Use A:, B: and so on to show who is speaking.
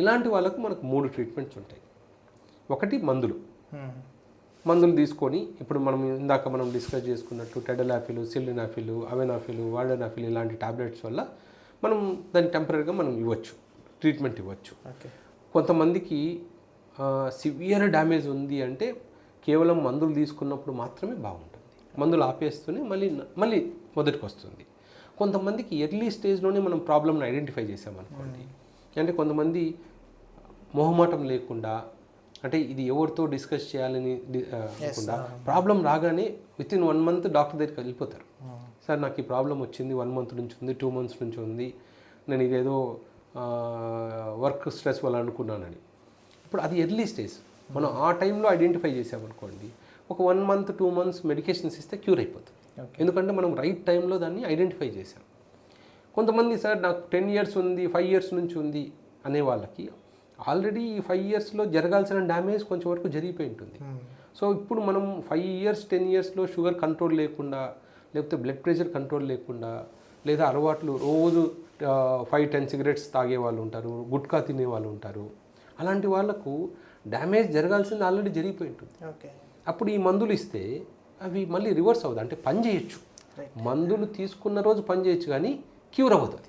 A: ఇలాంటి వాళ్ళకు మనకు మూడు ట్రీట్మెంట్స్ ఉంటాయి. ఒకటి మందులు. మందులు తీసుకొని ఇప్పుడు మనం ఇందాక మనం డిస్కస్ చేసుకున్నట్టు టెడలాఫిల్ సిల్డినాఫిల్ అవెనాఫిల్ వాల్డనాఫిల్ ఇలాంటి టాబ్లెట్స్ వల్ల మనం దాన్ని టెంపరీగా మనం ఇవ్వచ్చు ట్రీట్మెంట్ ఇవ్వచ్చు. కొంతమందికి సివియర్ డ్యామేజ్ ఉంది అంటే కేవలం మందులు తీసుకున్నప్పుడు మాత్రమే బాగుంటుంది. మందులు ఆపేస్తూనే మళ్ళీ మళ్ళీ మొదటికి వస్తుంది కొంతమందికి ఎర్లీ స్టేజ్లోనే మనం ప్రాబ్లమ్ని ఐడెంటిఫై చేసామనుకోండి అంటే కొంతమంది మొహమాటం లేకుండా అంటే ఇది ఎవరితో డిస్కస్ చేయాలని అనుకుండా ప్రాబ్లం రాగానే with in one month doctor దగ్గరికి వెళ్ళిపోతారు. సార్ నాకు ఈ ప్రాబ్లం వచ్చింది వన్ మంత్ నుంచి ఉంది టూ మంత్స్ నుంచి ఉంది నేను ఇదేదో వర్క్ స్ట్రెస్ వల్ల అనుకున్నానని. ఇప్పుడు అది ఎర్లీ స్టేజ్. మనం ఆ టైంలో ఐడెంటిఫై చేసామనుకోండి ఒక one month two months medications ఇస్తే క్యూర్ అయిపోతుంది. ఎందుకంటే మనం రైట్ టైంలో దాన్ని ఐడెంటిఫై చేసాం కొంతమంది సార్ నాకు టెన్ ఇయర్స్ ఉంది ఫైవ్ ఇయర్స్ నుంచి ఉంది అనే వాళ్ళకి ఆల్రెడీ ఈ ఫైవ్ ఇయర్స్లో జరగాల్సిన డ్యామేజ్ కొంచెం వరకు జరిగిపోయి ఉంటుంది. సో ఇప్పుడు మనం ఫైవ్ ఇయర్స్ టెన్ ఇయర్స్లో షుగర్ కంట్రోల్ లేకుండా లేకపోతే బ్లడ్ ప్రెషర్ కంట్రోల్ లేకుండా లేదా అలవాట్లు రోజు ఫైవ్ టెన్ సిగరెట్స్ తాగే వాళ్ళు ఉంటారు గుట్కా తినే వాళ్ళు ఉంటారు అలాంటి వాళ్ళకు డ్యామేజ్ జరగాల్సింది ఆల్రెడీ జరిగిపోయి ఉంటుంది.
B: ఓకే.
A: అప్పుడు ఈ మందులు ఇస్తే అవి మళ్ళీ రివర్స్ అవుతుంది అంటే పని చేయొచ్చు. మందులు తీసుకున్న రోజు పని చేయొచ్చు కానీ క్యూర్ అవుతుంది